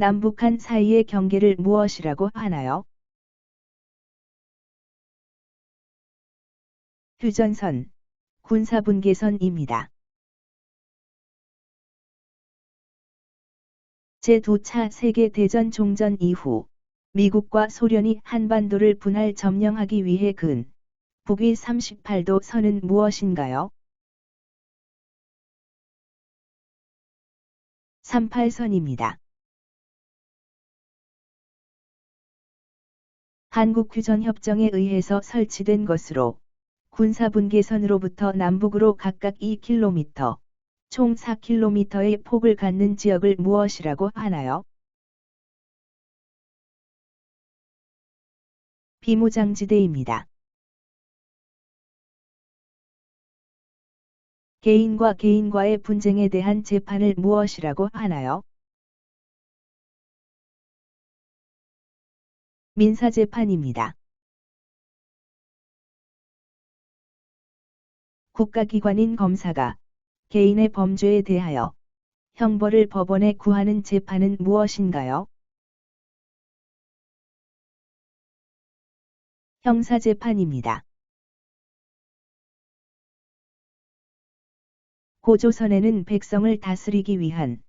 남북한 사이의 경계를 무엇이라고 하나요? 휴전선, 군사분계선입니다. 제2차 세계대전 종전 이후 미국과 소련이 한반도를 분할 점령하기 위해 근 북위 38도 선은 무엇인가요? 38선입니다. 한국휴전협정에 의해서 설치된 것으로 군사분계선으로부터 남북으로 각각 2km, 총 4km의 폭을 갖는 지역을 무엇이라고 하나요? 비무장지대입니다. 개인과 개인과의 분쟁에 대한 재판을 무엇이라고 하나요? 민사재판입니다. 국가기관인 검사가 개인의 범죄에 대하여 형벌을 법원에 구하는 재판은 무엇인가요? 형사재판입니다. 고조선에는 백성을 다스리기 위한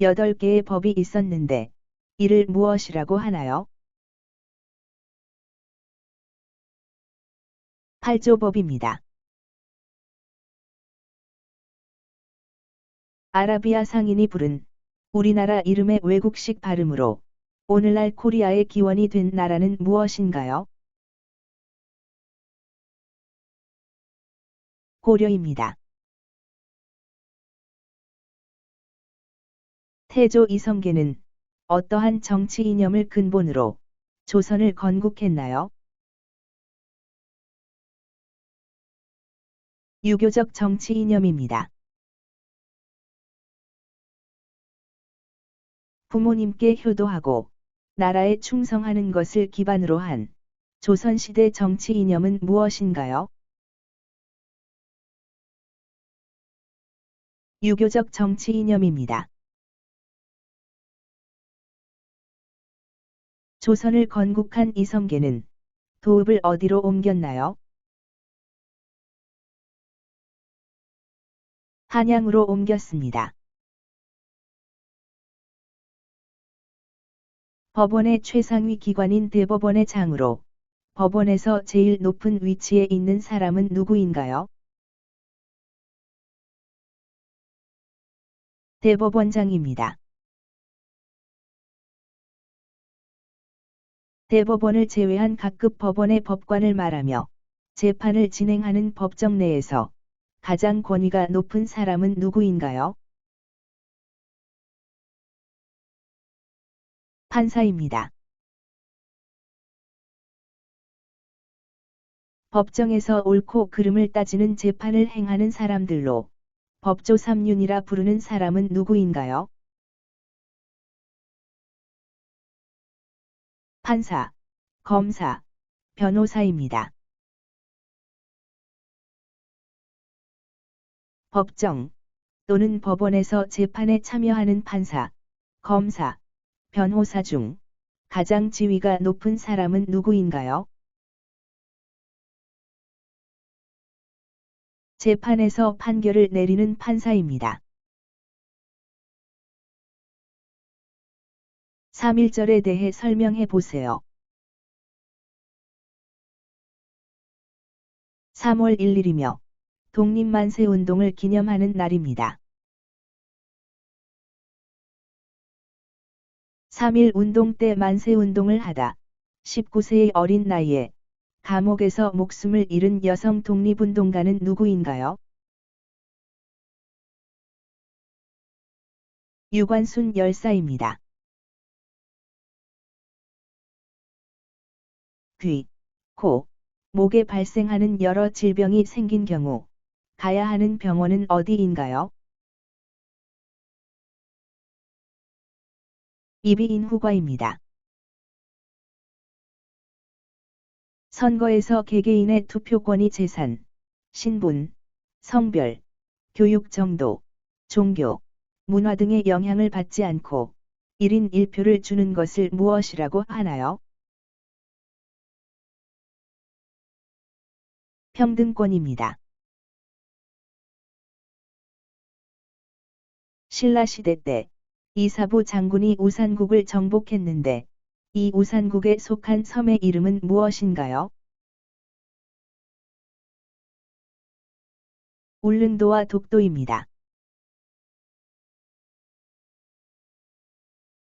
8개의 법이 있었는데 이를 무엇이라고 하나요? 팔조법입니다. 아라비아 상인이 부른 우리나라 이름의 외국식 발음으로 오늘날 코리아의 기원이 된 나라는 무엇인가요? 고려입니다. 태조 이성계는 어떠한 정치 이념을 근본으로 조선을 건국했나요? 유교적 정치 이념입니다. 부모님께 효도하고 나라에 충성하는 것을 기반으로 한 조선시대 정치 이념은 무엇인가요? 유교적 정치 이념입니다. 조선을 건국한 이성계는 도읍을 어디로 옮겼나요? 한양으로 옮겼습니다. 법원의 최상위 기관인 대법원의 장으로 법원에서 제일 높은 위치에 있는 사람은 누구인가요? 대법원장입니다. 대법원을 제외한 각급 법원의 법관을 말하며 재판을 진행하는 법정 내에서 가장 권위가 높은 사람은 누구인가요? 판사입니다. 법정에서 옳고 그름을 따지는 재판을 행하는 사람들로 법조 삼륜이라 부르는 사람은 누구인가요? 판사, 검사, 변호사입니다. 법정 또는 법원에서 재판에 참여하는 판사, 검사, 변호사 중 가장 지위가 높은 사람은 누구인가요? 재판에서 판결을 내리는 판사입니다. 3.1절에 대해 설명해 보세요. 3월 1일이며 독립만세 운동을 기념하는 날입니다. 3.1 운동 때 만세 운동을 하다 19세의 어린 나이에 감옥에서 목숨을 잃은 여성 독립운동가는 누구인가요? 유관순 열사입니다. 귀, 코, 목에 발생하는 여러 질병이 생긴 경우 가야 하는 병원은 어디인가요? 이비인 후과입니다. 선거에서 개개인의 투표권이 재산, 신분, 성별, 교육 정도, 종교, 문화 등의 영향을 받지 않고 1인 1표를 주는 것을 무엇이라고 하나요? 평등권입니다. 신라시대 때 이사부 장군이 우산국을 정복했는데 이 우산국에 속한 섬의 이름은 무엇인가요? 울릉도와 독도입니다.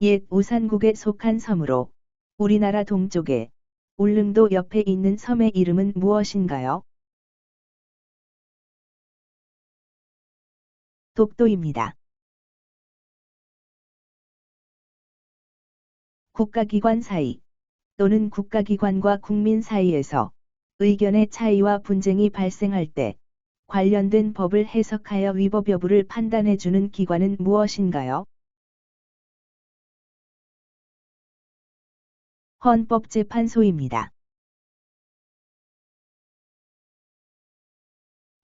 옛 우산국에 속한 섬으로 우리나라 동쪽에 울릉도 옆에 있는 섬의 이름은 무엇인가요? 독도입니다. 국가기관 사이 또는 국가기관과 국민 사이에서 의견의 차이와 분쟁이 발생할 때 관련된 법을 해석하여 위법 여부를 판단해주는 기관은 무엇인가요? 헌법재판소입니다.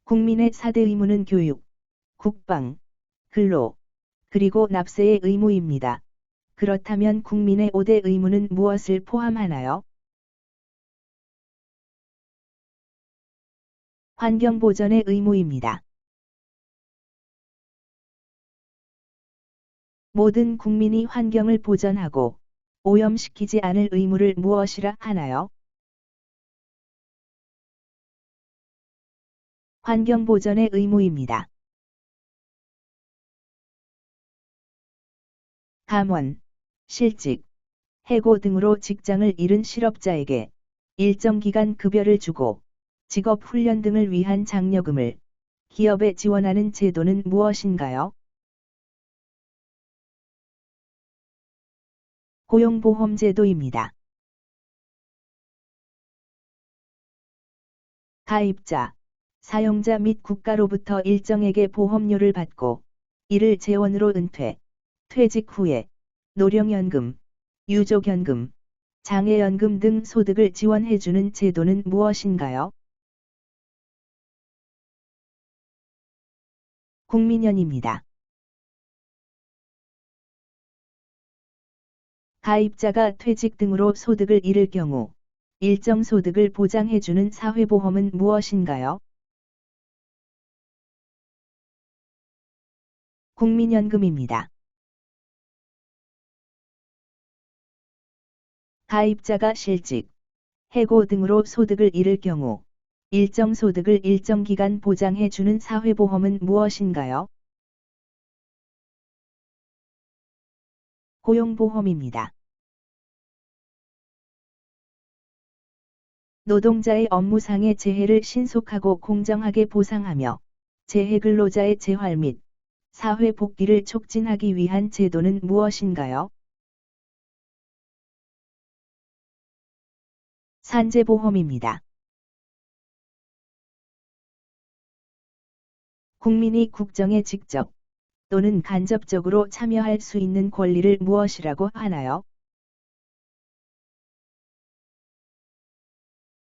국민의 4대 의무는 교육, 국방, 근로, 그리고 납세의 의무입니다. 그렇다면 국민의 5대 의무는 무엇을 포함하나요? 환경보전의 의무입니다. 모든 국민이 환경을 보전하고 오염시키지 않을 의무를 무엇이라 하나요? 환경보전의 의무입니다. 감원, 실직, 해고 등으로 직장을 잃은 실업자에게 일정 기간 급여를 주고 직업 훈련 등을 위한 장려금을 기업에 지원하는 제도는 무엇인가요? 고용보험제도입니다. 가입자, 사용자 및 국가로부터 일정에게 보험료를 받고 이를 재원으로 은퇴, 퇴직 후에 노령연금, 유족연금, 장애연금 등 소득을 지원해주는 제도는 무엇인가요? 국민연입니다. 가입자가 퇴직 등으로 소득을 잃을 경우 일정 소득을 보장해주는 사회보험은 무엇인가요? 국민연금입니다. 가입자가 실직, 해고 등으로 소득을 잃을 경우 일정 소득을 일정 기간 보장해 주는 사회보험은 무엇인가요? 고용보험입니다. 노동자의 업무상의 재해를 신속하고 공정하게 보상하며 재해 근로자의 재활 및 사회 복귀를 촉진하기 위한 제도는 무엇인가요? 산재보험입니다. 국민이 국정에 직접 또는 간접적으로 참여할 수 있는 권리를 무엇이라고 하나요?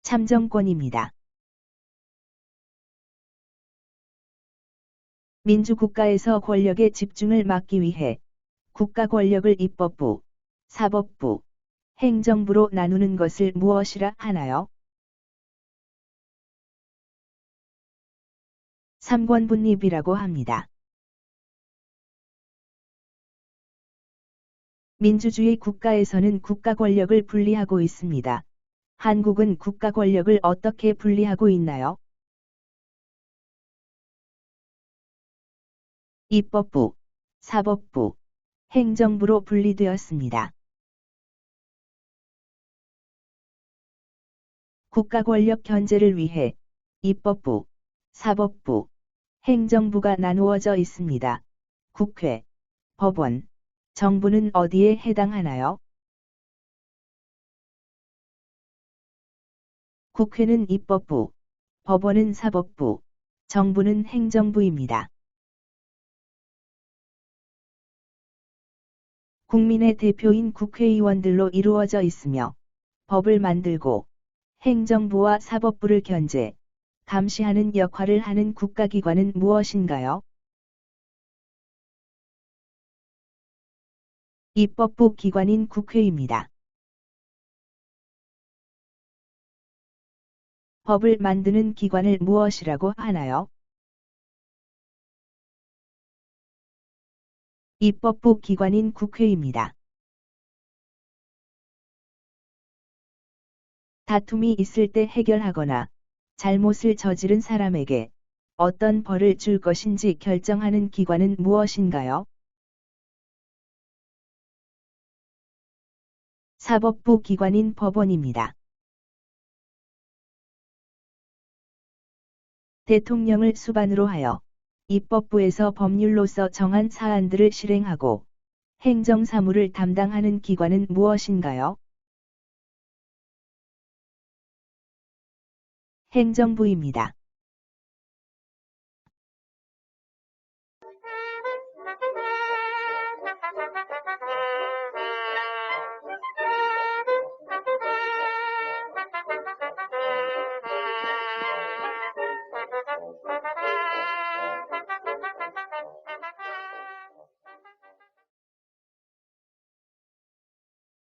참정권입니다. 민주국가에서 권력의 집중을 막기 위해 국가 권력을 입법부, 사법부, 행정부로 나누는 것을 무엇이라 하나요? 삼권분립이라고 합니다. 민주주의 국가에서는 국가 권력을 분리하고 있습니다. 한국은 국가 권력을 어떻게 분리하고 있나요? 입법부, 사법부, 행정부로 분리되었습니다. 국가 권력 견제를 위해 입법부, 사법부, 행정부가 나누어져 있습니다. 국회, 법원, 정부는 어디에 해당하나요? 국회는 입법부, 법원은 사법부, 정부는 행정부입니다. 국민의 대표인 국회의원들로 이루어져 있으며 법을 만들고 행정부와 사법부를 견제, 감시하는 역할을 하는 국가기관은 무엇인가요? 입법부 기관인 국회입니다. 법을 만드는 기관을 무엇이라고 하나요? 입법부 기관인 국회입니다. 다툼이 있을 때 해결하거나 잘못을 저지른 사람에게 어떤 벌을 줄 것인지 결정하는 기관은 무엇인가요? 사법부 기관인 법원입니다. 대통령을 수반으로 하여 입법부에서 법률로서 정한 사안들을 실행하고 행정사무를 담당하는 기관은 무엇인가요? 행정부입니다.